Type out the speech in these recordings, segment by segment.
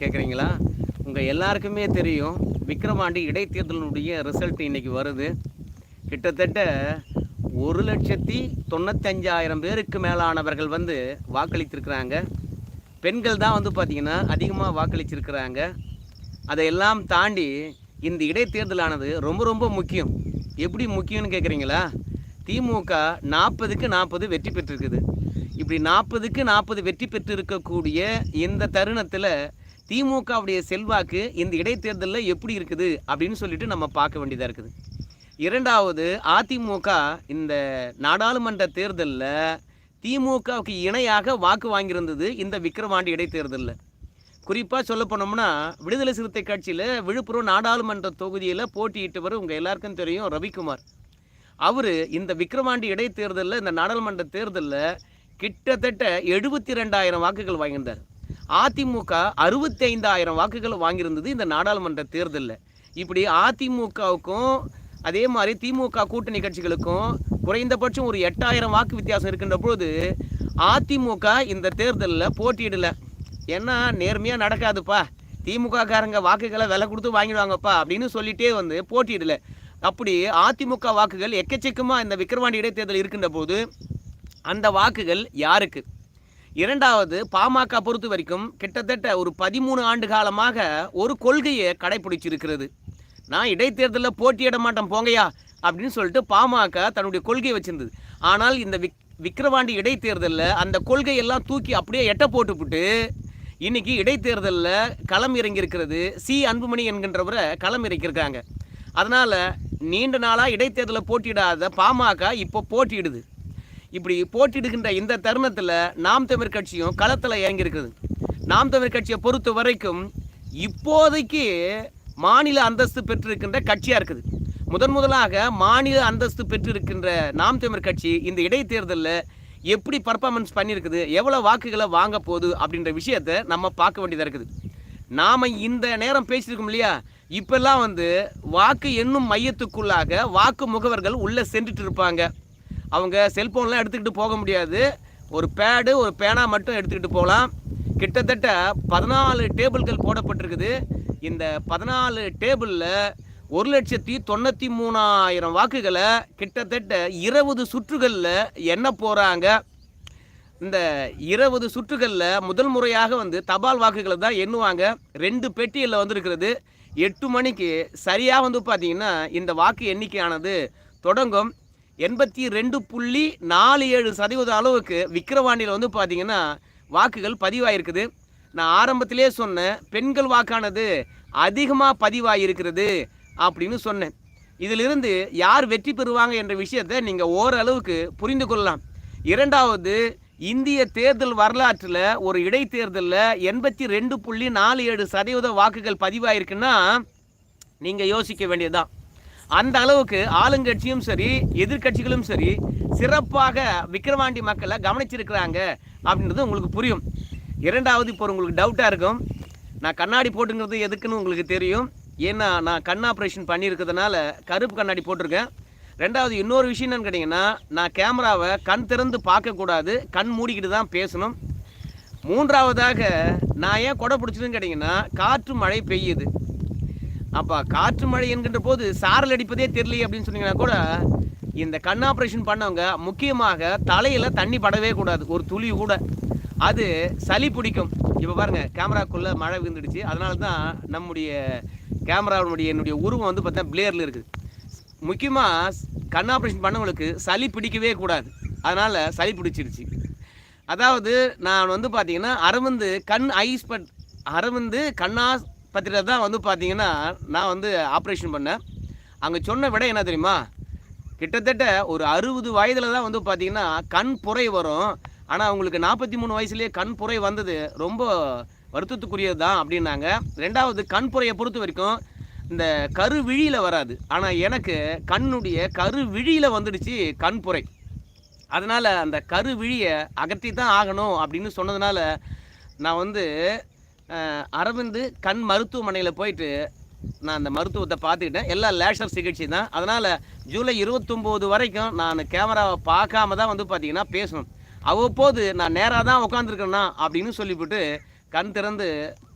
கேட்குறீங்களா உங்கள் எல்லாருக்குமே தெரியும் விக்ரமாண்டி இடைத்தேர்தலினுடைய ரிசல்ட் இன்னைக்கு வருது. கிட்டத்தட்ட ஒரு லட்சத்தி தொண்ணூத்தஞ்சாயிரம் பேருக்கு மேலானவர்கள் வந்து வாக்களித்திருக்கிறாங்க. பெண்கள் தான் வந்து பார்த்திங்கன்னா அதிகமாக வாக்களிச்சிருக்கிறாங்க. அதையெல்லாம் தாண்டி இந்த இடைத்தேர்தலானது ரொம்ப ரொம்ப முக்கியம். எப்படி முக்கியம்னு கேட்குறீங்களா திமுக நாற்பதுக்கு நாற்பது வெற்றி பெற்றிருக்குது. இப்படி நாற்பதுக்கு நாற்பது வெற்றி பெற்று இருக்கக்கூடிய இந்த தருணத்தில் திமுகவுடைய செல்வாக்கு இந்த இடைத்தேர்தலில் எப்படி இருக்குது அப்படின்னு சொல்லிட்டு நம்ம பார்க்க வேண்டியதாக இருக்குது. இரண்டாவது அதிமுக இந்த நாடாளுமன்ற தேர்தலில் திமுகவுக்கு இணையாக வாக்கு வாங்கியிருந்தது இந்த விக்கிரவாண்டி இடைத்தேர்தலில். குறிப்பாக சொல்ல போனோம்னா விடுதலை சிறுத்தை கட்சியில் விழுப்புரம் நாடாளுமன்ற தொகுதியில் போட்டியிட்டவர் உங்கள் எல்லாருக்கும் தெரியும் ரவிக்குமார். அவர் இந்த விக்கிரவாண்டி இடைத்தேர்தலில் இந்த நாடாளுமன்ற தேர்தலில் கிட்டத்தட்ட எழுபத்தி ரெண்டாயிரம் வாக்குகள் வாங்கியிருந்தார். அதிமுக அறுபத்தைந்தாயிரம் வாக்குகள் வாங்கியிருந்தது இந்த நாடாளுமன்ற தேர்தலில். இப்படி அதிமுகவுக்கும் அதே மாதிரி திமுக கூட்டணி கட்சிகளுக்கும் குறைந்தபட்சம் ஒரு எட்டாயிரம் வாக்கு வித்தியாசம் இருக்கின்ற பொழுது அதிமுக இந்த தேர்தலில் போட்டியிடலை. ஏன்னா நேர்மையாக நடக்காதுப்பா. திமுக காரங்க வாக்குகளை விலை கொடுத்து வாங்கிடுவாங்கப்பா அப்படின்னு சொல்லிட்டே வந்து போட்டியிடல. அப்படி அதிமுக வாக்குகள் எக்கச்சக்கமாக இந்த விக்கிரவாண்டி இடைத்தேர்தல் இருக்கின்ற போது அந்த வாக்குகள் யாருக்கு? இரண்டாவது பாமக பொறுத்த வரைக்கும் கிட்டத்தட்ட ஒரு பதிமூணு ஆண்டு காலமாக ஒரு கொள்கையை கடைபிடிச்சிருக்கிறது நான் இடைத்தேர்தலில் போட்டியிட மாட்டேன் போங்கயா அப்படின்னு சொல்லிட்டு பாமக தன்னுடைய கொள்கையை வச்சிருந்தது. ஆனால் இந்த விக் விக்கிரவாண்டி இடைத்தேர்தலில் அந்த கொள்கையெல்லாம் தூக்கி அப்படியே எட்ட போட்டுவிட்டு இன்னைக்கு இடைத்தேர்தலில் களம் இறங்கியிருக்கிறது. சி. அன்புமணி என்கின்றவரை களம் இறக்கியிருக்காங்க. அதனால் நீண்ட நாளாக இடைத்தேர்தலில் போட்டியிடாத பாமக இப்போ போட்டியிடுது. இப்படி போட்டியிடுகின்ற இந்த தருணத்தில் நாம் தமிழ் கட்சியும் களத்தில் இறங்கியிருக்குது. நாம் தமிழ் கட்சியை பொறுத்த வரைக்கும் இப்போதைக்கு மாநில அந்தஸ்து பெற்றிருக்கின்ற கட்சியாக இருக்குது. முதன் முதலாக மாநில அந்தஸ்து பெற்றிருக்கின்ற நாம் தமிழ் கட்சி இந்த இடைத்தேர்தலில் எப்படி பர்ஃபார்மன்ஸ் பண்ணியிருக்குது எவ்வளோ வாக்குகளை வாங்க போகுது அப்படின்ற விஷயத்தை நம்ம பார்க்க வேண்டியதாக இருக்குது. நாம் இந்த நேரம் பேசியிருக்கோம் இல்லையா? இப்பெல்லாம் வந்து வாக்கு என்னும் மையத்துக்குள்ளாக வாக்கு முகவர்கள் உள்ளே சென்றுட்டு இருப்பாங்க. அவங்க செல்ஃபோன்லாம் எடுத்துக்கிட்டு போக முடியாது. ஒரு பேடு ஒரு பேனா மட்டும் எடுத்துக்கிட்டு போகலாம். கிட்டத்தட்ட பதினாலு டேபிள்கள் போடப்பட்டிருக்குது. இந்த பதினாலு டேபிளில் ஒரு லட்சத்தி தொண்ணூற்றி மூணாயிரம் வாக்குகளை கிட்டத்தட்ட இருபது சுற்றுகளில் எண்ண போகிறாங்க இந்த இருபது சுற்றுகளில் முதல் முறையாக வந்து தபால் வாக்குகளை தான் எண்ணுவாங்க. ரெண்டு பெட்டியில் வந்திருக்கிறது. எட்டு மணிக்கு சரியாக வந்து பார்த்தீங்கன்னா இந்த வாக்கு எண்ணிக்கையானது தொடங்கும். எண்பத்தி ரெண்டு புள்ளி நாலு ஏழு சதவீத அளவுக்கு விக்கிரவாண்டியில் வந்து பார்த்தீங்கன்னா வாக்குகள் பதிவாயிருக்குது. நான் ஆரம்பத்திலே சொன்னேன் பெண்கள் வாக்கானது அதிகமாக பதிவாயிருக்கிறது அப்படின்னு சொன்னேன். இதிலிருந்து யார் வெற்றி பெறுவாங்க என்ற விஷயத்தை நீங்கள் ஓரளவுக்கு புரிந்து கொள்ளலாம். இரண்டாவது இந்திய தேர்தல் வரலாற்றில் ஒரு இடைத்தேர்தலில் எண்பத்தி ரெண்டு புள்ளி நாலு ஏழு சதவீத வாக்குகள் பதிவாயிருக்குன்னா நீங்கள் யோசிக்க வேண்டியதுதான். அந்த அளவுக்கு ஆளுங்கட்சியும் சரி எதிர்க்கட்சிகளும் சரி சிறப்பாக விக்கிரவாண்டி மக்களை கவனிச்சிருக்கிறாங்க அப்படின்றது உங்களுக்கு புரியும். இரண்டாவது இப்போ உங்களுக்கு டவுட்டாக இருக்கும். நான் கண்ணாடி போட்டுங்கிறது எதுக்குன்னு உங்களுக்கு தெரியும். ஏன்னா நான் கண் ஆப்ரேஷன் பண்ணியிருக்கிறதுனால கருப்பு கண்ணாடி போட்டிருக்கேன். ரெண்டாவது இன்னொரு விஷயம் என்னன்னு கேட்டிங்கன்னா நான் கேமராவை கண் திறந்து பார்க்கக்கூடாது கண் மூடிக்கிட்டு தான் பேசணும். மூன்றாவதாக நான் ஏன் கொடை பிடிச்சதுன்னு கேட்டிங்கன்னா காற்று மழை பெய்யுது. அப்போ காற்று மழை என்கின்ற போது சாரல் அடிப்பதே தெரியல அப்படின்னு சொன்னீங்கன்னா கூட இந்த கண் ஆப்ரேஷன் பண்ணவங்க முக்கியமாக தலையில் தண்ணி படவே கூடாது ஒரு துளி கூட. அது சளி பிடிக்கும். இப்போ பாருங்க கேமராக்குள்ளே மழை விழுந்துடுச்சு. அதனால தான் நம்முடைய கேமராவுடைய என்னுடைய உருவம் வந்து பார்த்தா பிளேரில் இருக்குது. முக்கியமாக கண் ஆப்ரேஷன் பண்ணவங்களுக்கு சளி பிடிக்கவே கூடாது. அதனால் சளி பிடிச்சிருச்சு. அதாவது நான் வந்து பார்த்தீங்கன்னா அரவிந்து கண் ஐஸ்பட் அரவிந்து கண்ணாஸ்பத்திரியில் தான் வந்து பார்த்தீங்கன்னா நான் வந்து ஆப்ரேஷன் பண்ணேன். அங்கே சொன்ன விட என்ன தெரியுமா? கிட்டத்தட்ட ஒரு அறுபது வயதில் தான் வந்து பார்த்தீங்கன்னா கண் புரை வரும். ஆனால் அவங்களுக்கு நாற்பத்தி மூணு வயசுலேயே கண் புரை வந்தது. ரொம்ப வருத்தத்துக்குரியது தான் அப்படின்னாங்க. ரெண்டாவது கண் புரையை பொறுத்த வரைக்கும் இந்த கருவிழியில் வராது. ஆனால் எனக்கு கண்ணுடைய கருவிழியில் வந்துடுச்சு கண் புரை. அதனால் அந்த கருவிழியை அகற்றி தான் ஆகணும் அப்படின்னு சொன்னதுனால நான் வந்து அரவிந்து கண் மருத்துவமனையில் போயிட்டு நான் அந்த மருத்துவத்தை பார்த்துக்கிட்டேன். எல்லாம் லேசர் சிகிச்சை தான். அதனால் ஜூலை இருபத்தொம்போது வரைக்கும் நான் கேமராவை பார்க்காம தான் வந்து பார்த்தீங்கன்னா பேசணும். அவ்வப்போது நான் நேராக தான் உட்காந்துருக்கேன்னா அப்படின்னு சொல்லிவிட்டு கண் திறந்து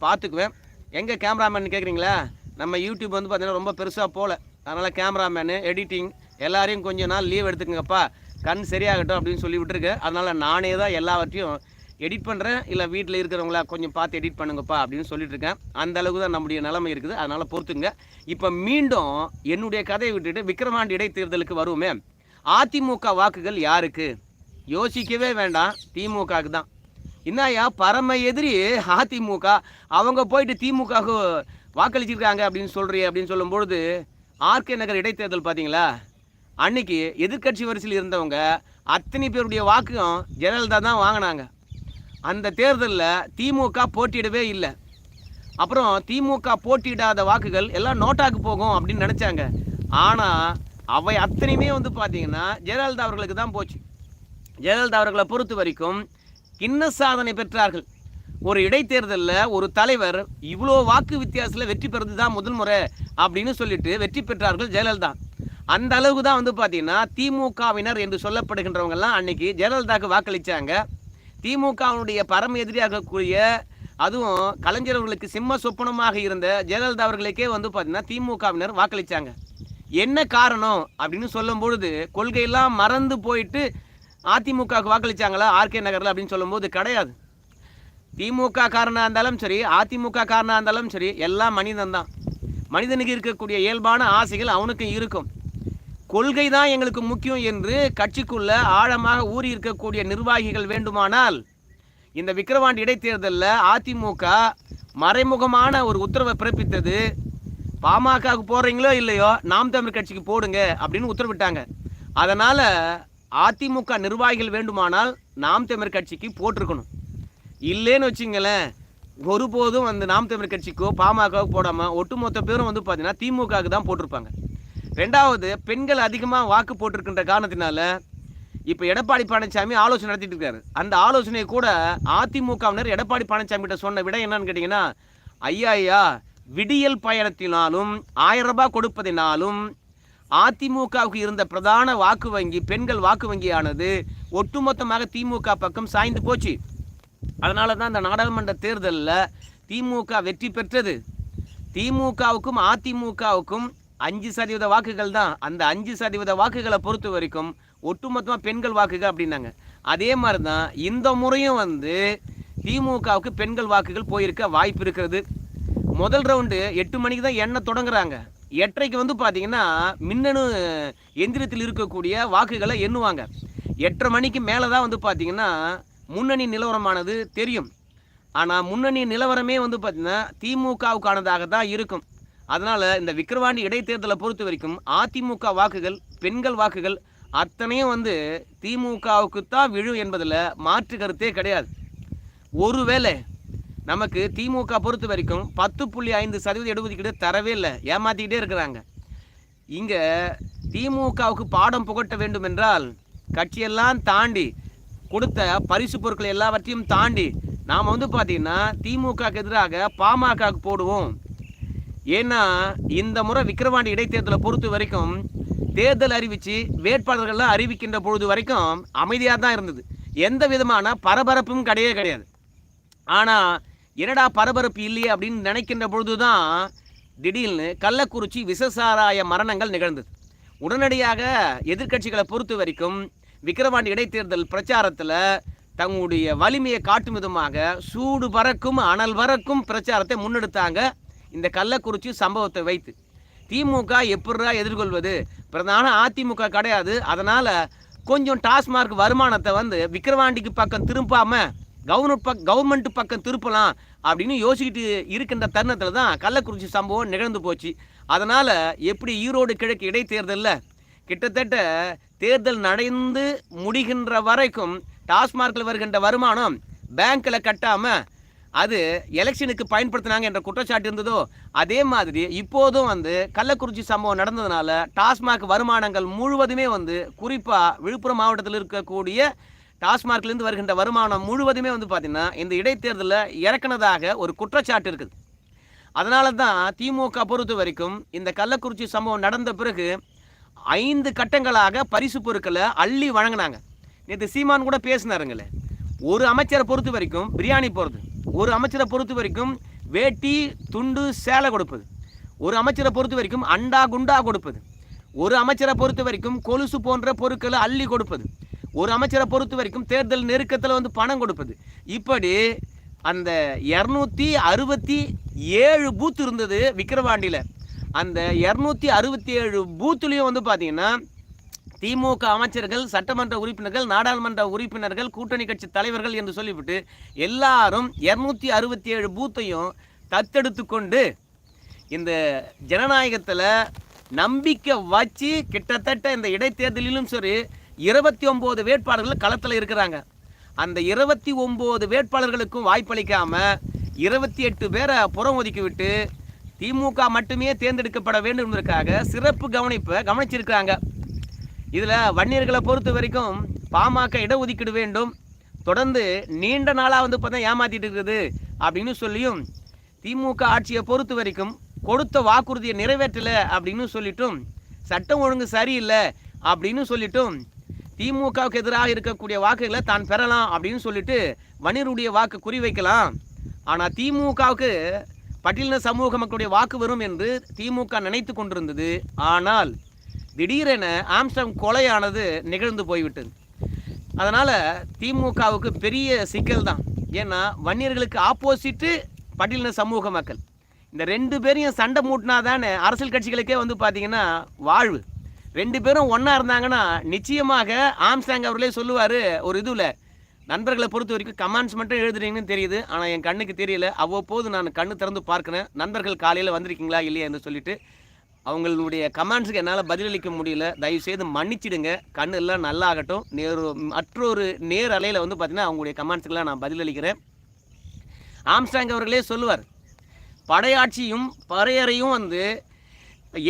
பார்த்துக்குவேன். எங்கே கேமராமேன் கேட்குறீங்களா நம்ம யூடியூப் வந்து பார்த்தீங்கன்னா ரொம்ப பெருசாக போகல அதனால் கேமராமேனு எடிட்டிங் எல்லாரையும் கொஞ்சம் நாள் லீவ் எடுத்துக்கங்கப்பா. கண் சரியாகட்டும் அப்படின்னு சொல்லி விட்டுருக்கு அதனால் நானே தான் எல்லாவற்றையும் எடிட் பண்ணுறேன் இல்லை வீட்டில் இருக்கிறவங்களா கொஞ்சம் பார்த்து எடிட் பண்ணுங்கப்பா அப்படின்னு சொல்லிட்டு இருக்கேன் அந்த அளவுக்கு தான் நம்முடைய நிலைமை இருக்குது. அதனால் பொறுத்துங்க. இப்போ மீண்டும் என்னுடைய கதையை விட்டுட்டு விக்ரமாண்டி இடைத்தேர்தலுக்கு வருவோமே. அதிமுக வாக்குகள் யாருக்கு? யோசிக்கவே வேண்டாம். திமுகவுக்கு தான். என்னய்யா பரம எதிரி அதிமுக. அவங்க போயிட்டு திமுகவுக்கு வாக்களிச்சிருக்காங்க அப்படின்னு சொல்கிறீ அப்படின்னு சொல்லும்பொழுது ஆர்கே நகர் இடைத்தேர்தல் பார்த்தீங்களா அன்னைக்கு எதிர்க்கட்சி வரிசையில் இருந்தவங்க அத்தனை பேருடைய வாக்கும் ஜெயலலிதா தான் வாங்கினாங்க. அந்த தேர்தலில் திமுக போட்டியிடவே இல்லை. அப்புறம் திமுக போட்டியிடாத வாக்குகள் எல்லாம் நோட்டாக்கு போகும் அப்படின்னு நினச்சாங்க. ஆனால் அவை அத்தனையுமே வந்து பார்த்தீங்கன்னா ஜெயலலிதா அவர்களுக்கு தான் போச்சு. ஜெயலலிதா அவர்களை பொறுத்த வரைக்கும் கிண்ண சாதனை பெற்றார்கள். ஒரு இடைத்தேர்தலில் ஒரு தலைவர் இவ்வளோ வாக்கு வித்தியாசத்தில் வெற்றி பெறுறது தான் முதல் முறை அப்படின்னு சொல்லிட்டு வெற்றி பெற்றார்கள் ஜெயலலிதா. அந்த அளவுக்கு தான் வந்து பார்த்தீங்கன்னா திமுகவினர் என்று சொல்லப்படுகின்றவங்கெல்லாம் அன்னைக்கு ஜெயலலிதாவுக்கு வாக்களித்தாங்க திமுகவினுடைய பரம எதிரியாக இருக்கக்கூடிய அதுவும் கலைஞர் அவர்களுக்கு சிம்ம சொப்பனமாக இருந்த ஜெயலலிதா அவர்களுக்கே வந்து பார்த்தீங்கன்னா திமுகவினர் வாக்களித்தாங்க என்ன காரணம் அப்படின்னு சொல்லும் பொழுது கொள்கையெல்லாம் மறந்து போயிட்டு அதிமுகவுக்கு வாக்களிச்சாங்களா ஆர்கே நகரில் அப்படின்னு சொல்லும்போது கிடையாது. திமுக காரணம் இருந்தாலும் சரி அதிமுக காரணம் இருந்தாலும் சரி எல்லாம் மனிதன் தான் மனிதனுக்கு இருக்கக்கூடிய இயல்பான ஆசைகள் அவனுக்கும் இருக்கும். கொள்கை தான் எங்களுக்கு முக்கியம் என்று கட்சிக்குள்ள ஆழமாக ஊறி இருக்கக்கூடிய நிர்வாகிகள் வேண்டுமானால் இந்த விக்கிரவாண்டி இடைத்தேர்தலில் அதிமுக மறைமுகமான ஒரு உத்தரவை பிறப்பித்தது. பாமகவுக்கு போடுறீங்களோ இல்லையோ நாம் தமிழ் கட்சிக்கு போடுங்க அப்படின்னு உத்தரவிட்டாங்க. அதனால் அதிமுக நிர்வாகிகள் வேண்டுமானால் நாம் தமிழ் கட்சிக்கு போட்டிருக்கணும். இல்லைன்னு வச்சுங்களேன் ஒருபோதும் அந்த நாம் தமிழ் கட்சிக்கோ பாமகவுக்கு போடாமல் ஒட்டுமொத்த பேரும் வந்து பார்த்தீங்கன்னா திமுகவுக்கு தான் போட்டிருப்பாங்க. ரெண்டாவது பெண்கள் அதிகமாக வாக்கு போட்டிருக்கின்ற காரணத்தினால இப்போ எடப்பாடி பழனிசாமி ஆலோசனை நடத்திட்டு இருக்காரு. அந்த ஆலோசனையை கூட அதிமுகவினர் எடப்பாடி பழனிசாமி கிட்ட சொன்ன விட என்னன்னு கேட்டிங்கன்னா ஐயா ஐயா விடியல் பயணத்தினாலும் ஆயிரம் ரூபாய் கொடுப்பதினாலும் அதிமுகவுக்கு இருந்த பிரதான வாக்கு வங்கி பெண்கள் வாக்கு வங்கியானது ஒட்டுமொத்தமாக திமுக பக்கம் சாய்ந்து போச்சு. அதனால தான் இந்த நாடாளுமன்ற தேர்தலில் திமுக வெற்றி பெற்றது. திமுகவுக்கும் அதிமுகவுக்கும் அஞ்சு சதவீத வாக்குகள் தான். அந்த அஞ்சு சதவீத வாக்குகளை பொறுத்த வரைக்கும் ஒட்டுமொத்தமாக பெண்கள் வாக்குகள் அப்படின்னாங்க. அதே மாதிரி தான் இந்த முறையும் வந்து திமுகவுக்கு பெண்கள் வாக்குகள் போயிருக்க வாய்ப்பு இருக்கிறது. முதல் ரவுண்டு எட்டு மணிக்கு தான் எண்ணெய் தொடங்குறாங்க. எட்டரைக்கு வந்து பார்த்தீங்கன்னா மின்னணு எந்திரத்தில் இருக்கக்கூடிய வாக்குகளை எண்ணுவாங்க. எட்டரை மணிக்கு மேலே தான் வந்து பார்த்தீங்கன்னா முன்னணி நிலவரமானது தெரியும். ஆனால் முன்னணி நிலவரமே வந்து பார்த்திங்கன்னா திமுகவுக்கானதாக தான் இருக்கும். அதனால் இந்த விக்கிரவாண்டி இடைத்தேர்தலை பொறுத்த வரைக்கும் அதிமுக வாக்குகள் பெண்கள் வாக்குகள் அத்தனையும் வந்து திமுகவுக்கு தான் விழும் என்பதில் மாற்று கருத்தே கிடையாது. ஒருவேளை நமக்கு திமுக பொறுத்த வரைக்கும் பத்து புள்ளி ஐந்து சதவீத இடஒதுக்கீடு தரவே இல்லை ஏமாற்றிக்கிட்டே இருக்கிறாங்க. இங்கே திமுகவுக்கு பாடம் புகட்ட வேண்டும் என்றால் கட்சியெல்லாம் தாண்டி கொடுத்த பரிசு பொருட்கள் எல்லாவற்றையும் தாண்டி நாம் வந்து பார்த்திங்கன்னா திமுகவுக்கு எதிராக பாமகவுக்கு போடுவோம். ஏன்னா இந்த முறை விக்கிரவாண்டி இடைத்தேர்தலை பொறுத்த வரைக்கும் தேர்தல் அறிவித்து வேட்பாளர்கள்லாம் அறிவிக்கின்ற பொழுது வரைக்கும் அமைதியாக தான் இருந்தது. எந்த விதமான பரபரப்பும் கிடையவே கிடையாது. ஆனால் என்னடா பரபரப்பு இல்லையே அப்படின்னு நினைக்கின்ற பொழுது தான் திடீர்னு கள்ளக்குறிச்சி விசசாராய மரணங்கள் நிகழ்ந்தது. உடனடியாக எதிர்க்கட்சிகளை பொறுத்த வரைக்கும் விக்கிரவாண்டி இடைத்தேர்தல் பிரச்சாரத்தில் தங்களுடைய வலிமையை காட்டும் விதமாக சூடு பறக்கும் அனல் பறக்கும் பிரச்சாரத்தை முன்னெடுத்தாங்க இந்த கள்ளக்குறிச்சி சம்பவத்தை வைத்து. திமுக எப்படா எதிர்கொள்வது? பிரதான அதிமுக கிடையாது. அதனால் கொஞ்சம் டாஸ்மார்க் வருமானத்தை வந்து விக்கிரவாண்டிக்கு பக்கம் திரும்பாமல் கவர்மெண்ட் பக் கவர்மெண்ட் பக்கம் திருப்பலாம் அப்படின்னு யோசிக்கிட்டு இருக்கின்ற தருணத்தில் தான் கள்ளக்குறிச்சி சம்பவம் நிகழ்ந்து போச்சு. அதனால் எப்படி ஈரோடு கிழக்கு இடைத்தேர்தலில் கிட்டத்தட்ட தேர்தல் நடந்து முடிகின்ற வரைக்கும் டாஸ்மார்க்கில் வருகின்ற வருமானம் பேங்க்கில் கட்டாமல் அது எலெக்ஷனுக்கு பயன்படுத்தினாங்க என்ற குற்றச்சாட்டு இருந்ததோ அதே மாதிரி இப்போதும் வந்து கள்ளக்குறிச்சி சம்பவம் நடந்ததுனால டாஸ்மாக் வருமானங்கள் முழுவதுமே வந்து குறிப்பாக விழுப்புரம் மாவட்டத்தில் இருக்கக்கூடிய டாஸ்மார்க்லேருந்து வருகின்ற வருமானம் முழுவதுமே வந்து பார்த்திங்கன்னா இந்த இடைத்தேர்தலில் இறக்குனதாக ஒரு குற்றச்சாட்டு இருக்குது. அதனால தான் திமுக பொறுத்த வரைக்கும் இந்த கள்ளக்குறிச்சி சம்பவம் நடந்த பிறகு ஐந்து கட்டங்களாக பரிசு பொருட்களை அள்ளி வழங்கினாங்க. நேற்று சீமான் கூட பேசினாருங்களே ஒரு அமைச்சரை பொறுத்த வரைக்கும் பிரியாணி போகிறது ஒரு அமைச்சரை பொறுத்த வரைக்கும் வேட்டி துண்டு சேலை கொடுப்பது. ஒரு அமைச்சரை பொறுத்த வரைக்கும் அண்டா குண்டா கொடுப்பது. ஒரு அமைச்சரை பொறுத்த வரைக்கும் கொலுசு போன்ற பொருட்களை அள்ளி கொடுப்பது. ஒரு அமைச்சரை பொறுத்த வரைக்கும் தேர்தல் நெருக்கத்தில் வந்து பணம் கொடுப்பது. இப்படி அந்த இரநூத்தி அறுபத்தி ஏழு பூத் இருந்தது விக்கிரவாண்டியில். அந்த இரநூத்தி அறுபத்தி ஏழு பூத்துலேயும் வந்து பார்த்தீங்கன்னா திமுக அமைச்சர்கள் சட்டமன்ற உறுப்பினர்கள் நாடாளுமன்ற உறுப்பினர்கள் கூட்டணி கட்சி தலைவர்கள் என்று சொல்லிவிட்டு எல்லாரும் இரநூத்தி அறுபத்தி ஏழு பூத்தையும் தத்தெடுத்து கொண்டு இந்த ஜனநாயகத்தில் நம்பிக்கை வச்சு கிட்டத்தட்ட இந்த இடைத்தேர்தலிலும் சரி இருபத்தி ஒம்பது வேட்பாளர்கள் களத்தில் இருக்கிறாங்க. அந்த இருபத்தி ஒம்பது வேட்பாளர்களுக்கும் வாய்ப்பளிக்காமல் இருபத்தி எட்டு பேரை புறம் ஒதுக்கி விட்டு திமுக மட்டுமே தேர்ந்தெடுக்கப்பட வேண்டும் என்பதற்காக சிறப்பு கவனிப்பை கவனிச்சிருக்கிறாங்க. இதில் வன்னியர்களை பொறுத்த வரைக்கும் பாமக இடஒதுக்கீடு வேண்டும். தொடர்ந்து நீண்ட நாளாக வந்து பார்த்தா ஏமாத்திட்டு இருக்குது அப்படின்னு சொல்லியும் திமுக ஆட்சியை பொறுத்த வரைக்கும் கொடுத்த வாக்குறுதியை நிறைவேற்றலை அப்படின்னு சொல்லிட்டும் சட்டம் ஒழுங்கு சரியில்லை அப்படின்னு சொல்லிட்டும் திமுகவுக்கு எதிராக இருக்கக்கூடிய வாக்குகளை தான் பெறலாம் அப்படின்னு சொல்லிட்டு வன்னியருடைய வாக்கு குறிவைக்கலாம் ஆனால் திமுகவுக்கு பட்டியலின சமூக மக்களுடைய வாக்கு வரும் என்று திமுக நினைத்து கொண்டிருந்தது. ஆனால் திடீரென ஆம்ஸ்டம் கொலையானது நிகழ்ந்து போய்விட்டது. அதனால் திமுகவுக்கு பெரிய சிக்கல் தான் ஏன்னா வன்னியர்களுக்கு ஆப்போசிட்டு பட்டியலின சமூக மக்கள். இந்த ரெண்டு பேரையும் சண்டை மூட்டினா தானே அரசியல் கட்சிகளுக்கே வந்து பார்த்தீங்கன்னா வாழ்வு. ரெண்டு பேரும் ஒன்றா இருந்தாங்கன்னா நிச்சயமாக ஆம்ஸ்டாங் அவர்களே சொல்லுவார் ஒரு இதுவில் நண்பர்களை பொறுத்த வரைக்கும் கமெண்ட்ஸ் மட்டும் எழுதுறீங்கன்னு தெரியுது. ஆனால் என் கண்ணுக்கு தெரியல. அவ்வப்போது நான் கண்ணு திறந்து பார்க்குறேன். நண்பர்கள் காலையில் வந்திருக்கீங்களா இல்லையா? என்று சொல்லிட்டு அவங்களுடைய கமெண்ட்ஸுக்கு என்னால் பதிலளிக்க முடியல. தயவுசெய்து மன்னிச்சிடுங்க. கண்ணு எல்லாம் நல்லா ஆகட்டும் நேரு மற்றொரு நேர் அலையில் வந்து பார்த்தீங்கன்னா அவங்களுடைய கமெண்ட்ஸுக்கெல்லாம் நான் பதிலளிக்கிறேன். ஆம்ஸ்டாங் அவர்களே சொல்லுவார் படையாட்சியும் பறையறையும் வந்து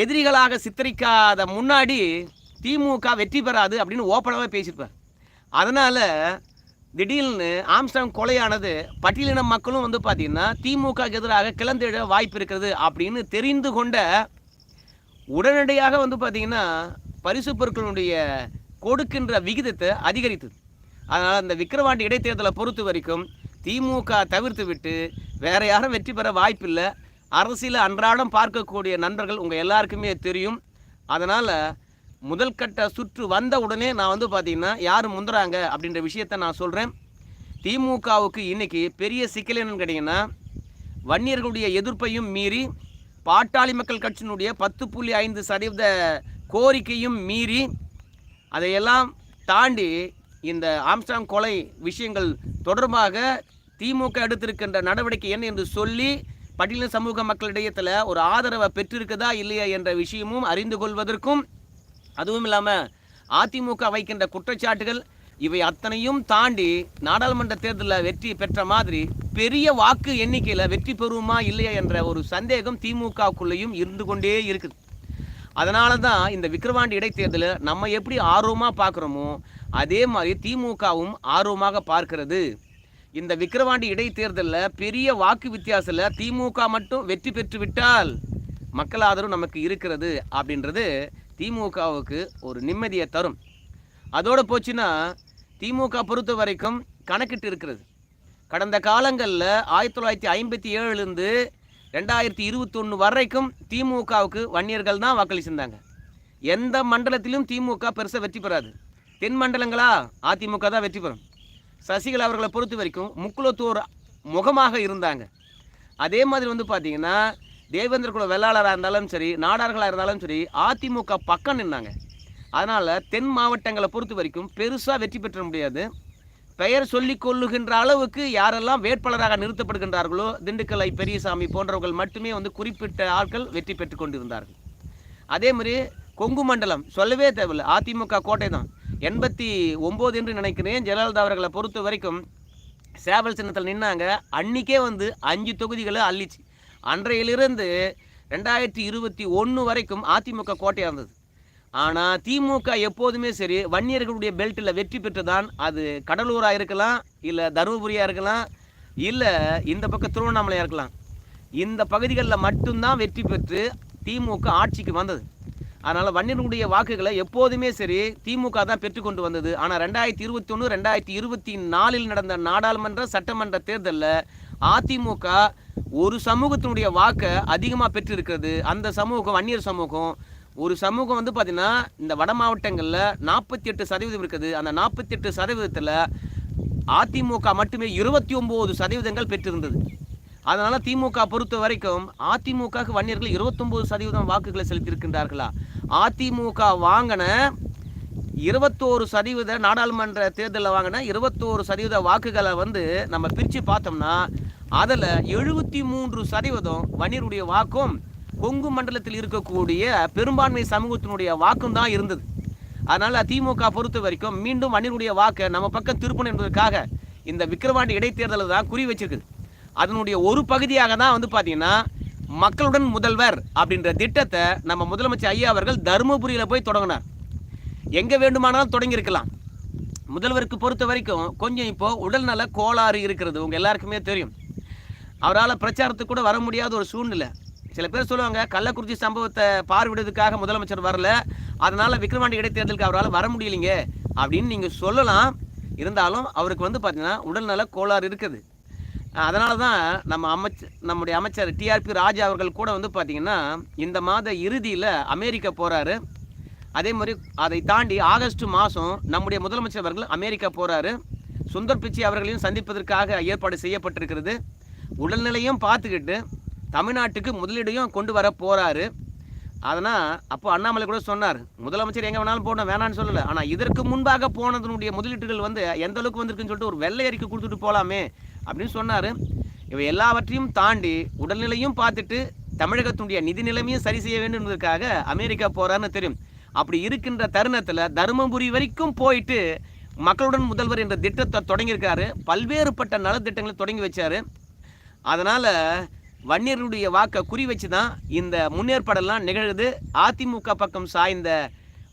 எதிரிகளாக சித்தரிக்காத முன்னாடி திமுக வெற்றி பெறாது அப்படின்னு ஓப்பனாகவே பேசியிருப்பார். அதனால் திடீர்னு ஆம்ஸ்டாங் கொலையானது பட்டியலின மக்களும் வந்து பார்த்திங்கன்னா திமுக எதிராக கிளந்தெழ வாய்ப்பு இருக்கிறது அப்படின்னு தெரிந்து கொண்ட உடனடியாக வந்து பார்த்திங்கன்னா பரிசு பொருட்களுடைய கொடுக்கின்ற விகிதத்தை அதிகரித்தது. அதனால் அந்த விக்கிரவாண்டி இடைத்தேர்தலை பொறுத்த வரைக்கும் திமுக தவிர்த்து விட்டு வேற யாரும் வெற்றி பெற வாய்ப்பில்லை. அரசியல் அன்றாடம் பார்க்கக்கூடிய நண்பர்கள் உங்கள் எல்லாருக்குமே தெரியும். அதனால் முதல் கட்ட சுற்று வந்த உடனே நான் வந்து பார்த்திங்கன்னா யார் முந்துறாங்க அப்படின்ற விஷயத்த நான் சொல்கிறேன் திமுகவுக்கு இன்னைக்கு பெரிய சிக்கல் என்னன்னு கேட்டிங்கன்னா வன்னியர்களுடைய எதிர்ப்பையும் மீறி பாட்டாளி மக்கள் கட்சியினுடைய பத்து புள்ளி ஐந்து சதவீத கோரிக்கையும் மீறி அதையெல்லாம் தாண்டி இந்த ஆம்ஸ்டாங் கொலை விஷயங்கள் தொடர்பாக திமுக எடுத்திருக்கின்ற நடவடிக்கை என்ன என்று சொல்லி பட்டியல சமூக மக்களிடையத்தில் ஒரு ஆதரவை பெற்றிருக்குதா இல்லையா என்ற விஷயமும் அறிந்து கொள்வதற்கும் அதுவும் இல்லாமல் அதிமுக வைக்கின்ற குற்றச்சாட்டுகள் இவை அத்தனையும் தாண்டி நாடாளுமன்ற தேர்தலில் வெற்றி பெற்ற மாதிரி பெரிய வாக்கு எண்ணிக்கையில் வெற்றி பெறுமா இல்லையா என்ற ஒரு சந்தேகம் திமுகவுக்குள்ளேயும் இருந்து கொண்டே இருக்குது. அதனால தான் இந்த விக்கிரவாண்டி இடைத்தேர்தலை நம்ம எப்படி ஆர்வமாக பார்க்குறோமோ அதே மாதிரி திமுகவும் ஆர்வமாக பார்க்கிறது. இந்த விக்கிரவாண்டி இடைத்தேர்தலில் பெரிய வாக்கு வித்தியாசத்தில் திமுக மட்டும் வெற்றி பெற்று விட்டால் மக்கள் ஆதரவு நமக்கு இருக்கிறது அப்படின்றது திமுகவுக்கு ஒரு நிம்மதியை தரும். அதோடு போச்சுன்னா திமுக பொறுத்த வரைக்கும் கணக்கிட்டு இருக்கிறது. கடந்த காலங்களில் ஆயிரத்தி தொள்ளாயிரத்தி ஐம்பத்தி ஏழுலேருந்து ரெண்டாயிரத்தி இருபத்தொன்று வரைக்கும் திமுகவுக்கு வன்னியர்கள் தான் வாக்களிச்சிருந்தாங்க. எந்த மண்டலத்திலும் திமுக பெருசாக வெற்றி பெறாது. தென் மண்டலங்களா? அதிமுக தான் வெற்றி பெறும். சசிகலா அவர்களை பொறுத்த வரைக்கும் முக்குலத்தோர் முகமாக இருந்தாங்க. அதே மாதிரி வந்து பார்த்தீங்கன்னா தேவேந்திர குல வெள்ளாளராக இருந்தாலும் சரி நாடார்களாக இருந்தாலும் சரி அதிமுக பக்கம் நின்னாங்க. அதனால் தென் மாவட்டங்களை பொறுத்த வரைக்கும் பெருசாக வெற்றி பெற்ற முடியாது. பெயர் சொல்லிக் கொள்ளுகின்ற அளவுக்கு யாரெல்லாம் வேட்பாளராக நிறுத்தப்படுகின்றார்களோ திண்டுக்கல் ஐ பெரியசாமி போன்றவர்கள் மட்டுமே வந்து குறிப்பிட்ட ஆட்கள் வெற்றி பெற்று கொண்டிருந்தார்கள். அதே மாதிரி கொங்கு மண்டலம் சொல்லவே தேவையில்லை. அதிமுக கோட்டை தான் எண்பத்தி ஒம்பது என்று நினைக்கிறேன். ஜெயலலிதா அவர்களை பொறுத்த வரைக்கும் சேவல் சின்னத்தில் நின்னாங்க. அன்னிக்கே வந்து அஞ்சு தொகுதிகளை அள்ளிச்சு. அன்றையிலிருந்து ரெண்டாயிரத்தி இருபத்தி ஒன்று வரைக்கும் அதிமுக கோட்டையாக இருந்தது. ஆனால் திமுக எப்போதுமே சரி வன்னியர்களுடைய பெல்ட்டில் வெற்றி பெற்றுதான். அது கடலூராக இருக்கலாம் இல்லை தருமபுரியாக இருக்கலாம் இல்லை இந்த பக்கம் திருவண்ணாமலையாக இருக்கலாம். இந்த பகுதிகளில் மட்டும்தான் வெற்றி பெற்று திமுக ஆட்சிக்கு வந்தது. அதனால் வன்னியர்களுடைய வாக்குகளை எப்போதுமே சரி திமுக தான் பெற்றுக்கொண்டு வந்தது. ஆனால் ரெண்டாயிரத்தி இருபத்தி ஒன்று ரெண்டாயிரத்தி இருபத்தி நாலில் நடந்த நாடாளுமன்ற சட்டமன்ற தேர்தலில் அதிமுக ஒரு சமூகத்தினுடைய வாக்கை அதிகமாக பெற்றிருக்கிறது. அந்த சமூகம் வன்னியர் சமூகம் ஒரு சமூகம் வந்து பார்த்திங்கன்னா இந்த வட மாவட்டங்களில் நாற்பத்தி எட்டு சதவீதம் இருக்குது. அந்த நாற்பத்தி எட்டு சதவீதத்தில் அதிமுக மட்டுமே இருபத்தி ஒம்பது சதவீதங்கள் பெற்றிருந்தது. அதனால் திமுக பொறுத்த வரைக்கும் அதிமுகவுக்கு வன்னியர்கள் இருபத்தொம்போது சதவீதம் வாக்குகளை செலுத்தியிருக்கின்றார்களா? அதிமுக வாங்கின இருபத்தோரு சதவீத நாடாளுமன்ற தேர்தலில் வாங்கின இருபத்தோரு சதவீத வாக்குகளை வந்து நம்ம பிரித்து பார்த்தோம்னா அதில் எழுபத்தி மூன்று சதவீதம் வன்னியருடைய வாக்கும் கொங்கு மண்டலத்தில் இருக்கக்கூடிய பெரும்பான்மை சமூகத்தினுடைய வாக்கும் தான் இருந்தது. அதனால் திமுக பொறுத்த வரைக்கும் மீண்டும் அணிலுடைய வாக்கை நம்ம பக்கம் திருப்பணும் என்பதற்காக இந்த விக்கிரவாண்டி இடைத்தேர்தலை தான் குறி வச்சிருக்குது. அதனுடைய ஒரு பகுதியாக தான் வந்து பார்த்தீங்கன்னா மக்களுடன் முதல்வர் அப்படின்ற திட்டத்தை நம்ம முதலமைச்சர் ஐயா அவர்கள் தருமபுரியில் போய் தொடங்கினார். எங்கே வேண்டுமானாலும் தொடங்கியிருக்கலாம். முதல்வருக்கு பொறுத்த வரைக்கும் கொஞ்சம் இப்போது உடல்நல கோளாறு இருக்கிறது. உங்கள் எல்லாருக்குமே தெரியும். அவரால் பிரச்சாரத்துக்கு கூட வர முடியாத ஒரு சூழ்நிலை. சில பேர் சொல்லுவாங்க கள்ளக்குறிச்சி சம்பவத்தை பார்வையிடுவதற்காக முதலமைச்சர் வரல. அதனால் விக்ரவாண்டி இடைத்தேர்தலுக்கு அவரால் வர முடியலைங்க அப்படின்னு நீங்கள் சொல்லலாம். இருந்தாலும் அவருக்கு வந்து பார்த்தீங்கன்னா உடல்நல கோளாறு இருக்குது. அதனால தான் நம்ம அமைச்ச நம்முடைய அமைச்சர் டிஆர்பி ராஜா அவர்கள் கூட வந்து பார்த்திங்கன்னா இந்த மாத இறுதியில் அமெரிக்கா போகிறாரு அதே மாதிரி அதை தாண்டி ஆகஸ்ட் மாதம் நம்முடைய முதலமைச்சர் அவர்கள் அமெரிக்கா போகிறாரு சுந்தர் பிச்சை அவர்களையும் சந்திப்பதற்காக ஏற்பாடு செய்யப்பட்டிருக்கிறது. உடல்நிலையும் பார்த்துக்கிட்டு தமிழ்நாட்டுக்கு முதலீடையும் கொண்டு வர போகிறாரு அதனால் அப்போ அண்ணாமலை கூட சொன்னார் முதலமைச்சர் எங்கே வேணாலும் போன வேணான்னு சொல்லலை. ஆனால் இதற்கு முன்பாக போனதனுடைய முதலீட்டுகள் வந்து எந்த அளவுக்கு வந்திருக்குன்னு சொல்லிட்டு ஒரு வெள்ளை அறிக்கை கொடுத்துட்டு போகலாமே அப்படின்னு சொன்னார். இவை எல்லாவற்றையும் தாண்டி உடல்நிலையும் பார்த்துட்டு தமிழகத்தினுடைய நிதி நிலைமையும் சரி செய்ய வேண்டும் என்பதற்காக அமெரிக்கா போகிறான்னு தெரியும். அப்படி இருக்கின்ற தருணத்தில் தருமபுரி வரைக்கும் போயிட்டு மக்களுடன் முதல்வர் என்ற திட்டத்தை தொடங்கியிருக்காரு பல்வேறுபட்ட நலத்திட்டங்களை தொடங்கி வச்சார். அதனால் வன்னியருடைய வாக்கை குறி வச்சு தான் இந்த முன்னேற்பாடெல்லாம் நிகழுது. அதிமுக பக்கம் சாய்ந்த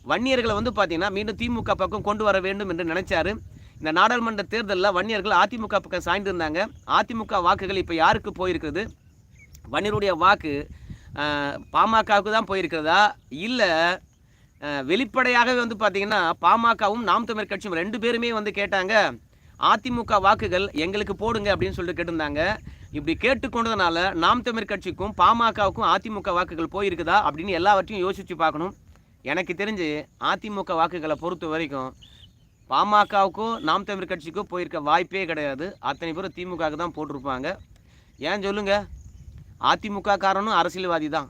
வன்னியர்களை வந்து பார்த்தீங்கன்னா மீண்டும் திமுக பக்கம் கொண்டு வர வேண்டும் என்று நினைச்சாரு. இந்த நாடாளுமன்ற தேர்தலில் வன்னியர்கள் அதிமுக பக்கம் சாய்ந்திருந்தாங்க. அதிமுக வாக்குகள் இப்போ யாருக்கு போயிருக்குது வன்னியருடைய வாக்கு பாமகவுக்கு தான் போயிருக்கிறதா? இல்லை வெளிப்படையாகவே வந்து பார்த்தீங்கன்னா பாமகவும் நாம் தமிழ் கட்சியும் ரெண்டு பேருமே வந்து கேட்டாங்க அதிமுக வாக்குகள் எங்களுக்கு போடுங்க அப்படின்னு சொல்லிட்டு கேட்டிருந்தாங்க. இப்படி கேட்டுக்கொண்டதுனால நாம் தமிழ் கட்சிக்கும் பாமகவுக்கும் அதிமுக வாக்குகள் போயிருக்குதா அப்படின்னு எல்லாவற்றையும் யோசித்து பார்க்கணும். எனக்கு தெரிஞ்சு அதிமுக வாக்குகளை பொறுத்த வரைக்கும் பாமகவுக்கும் நாம் தமிழ் கட்சிக்கும் போயிருக்க வாய்ப்பே கிடையாது. அத்தனை பேரும் திமுக தான் போட்டிருப்பாங்க. ஏன் சொல்லுங்க? அதிமுக காரனும் அரசியல்வாதி தான்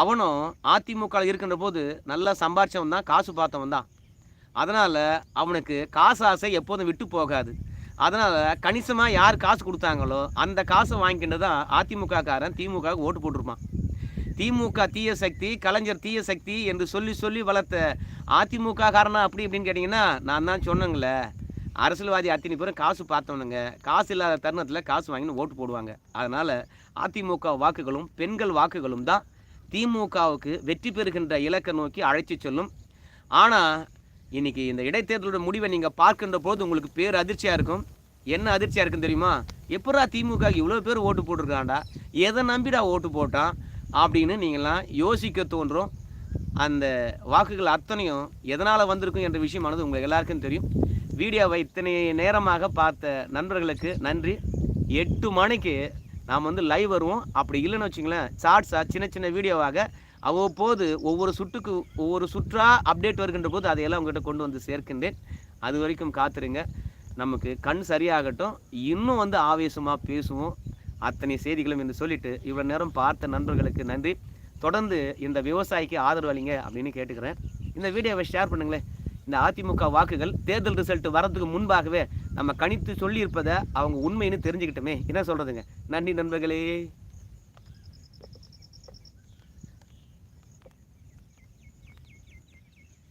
அவனும் அதிமுக இருக்கின்ற போது நல்லா சம்பாரிச்சவன் தான் காசு பார்த்தவன் தான் அதனால் அவனுக்கு காசு ஆசை எப்போதும் விட்டு போகாது. அதனால் கணிசமாக யார் காசு கொடுத்தாங்களோ அந்த காசை வாங்கிட்டு தான் அதிமுக காரன் திமுக ஓட்டு போட்டிருப்பான். திமுக தீய சக்தி கலைஞர் தீய சக்தி என்று சொல்லி சொல்லி வளர்த்த அதிமுக காரனா அப்படி இப்படின்னு கேட்டிங்கன்னா நான் தான் சொன்னேங்களே அரசியல்வாதி அத்தனை பேரும் காசு பார்த்தவனுங்க. காசு இல்லாத தருணத்தில் காசு வாங்கின்னு ஓட்டு போடுவாங்க. அதனால் அதிமுக வாக்குகளும் பெண்கள் வாக்குகளும் தான் திமுகவுக்கு வெற்றி பெறுகின்ற இலக்கை நோக்கி அழைச்சி செல்லும். ஆனால் இன்றைக்கி இந்த இடைத்தேர்தலோட முடிவை நீங்கள் பார்க்கின்ற போது உங்களுக்கு பேர் அதிர்ச்சியாக இருக்கும். என்ன அதிர்ச்சியாக இருக்குன்னு தெரியுமா? எப்படா திமுக இவ்வளோ பேர் ஓட்டு போட்டிருக்காண்டா எதை நம்பிடா ஓட்டு போட்டான்? அப்படின்னு நீங்களாம் யோசிக்க தோன்றும். அந்த வாக்குகள் அத்தனையும் எதனால் வந்திருக்கும் என்ற விஷயமானது உங்களுக்கு எல்லாருக்கும் தெரியும். வீடியோவை இத்தனை நேரமாக பார்த்த நண்பர்களுக்கு நன்றி. எட்டு மணிக்கு நாம் வந்து லைவ் வருவோம். அப்படி இல்லைன்னு வச்சுங்களேன் ஷார்ட்ஸாக சின்ன சின்ன வீடியோவாக அவ்வப்போது ஒவ்வொரு சுட்டுக்கு ஒவ்வொரு சுற்றா அப்டேட் வருகின்ற போது அதையெல்லாம் உங்கள்கிட்ட கொண்டு வந்து சேர்க்கின்றேன். அது வரைக்கும் காத்துருங்க. நமக்கு கண் சரியாகட்டும். இன்னும் வந்து ஆவேசமாக பேசுவோம். அத்தனை செய்திகளும் என்று சொல்லிட்டு இவ்வளோ நேரம் பார்த்த நண்பர்களுக்கு நன்றி. தொடர்ந்து இந்த விவசாயிக்கு ஆதரவு அளிங்க அப்படின்னு கேட்டுக்கிறேன். இந்த வீடியோவை ஷேர் பண்ணுங்களேன். இந்த அதிமுக வாக்குகள் தேர்தல் ரிசல்ட் வரதுக்கு முன்பாகவே நம்ம கணித்து சொல்லியிருப்பதை அவங்க உண்மைன்னு தெரிஞ்சுக்கிட்டோமே. என்ன சொல்கிறதுங்க நன்றி நண்பர்களே.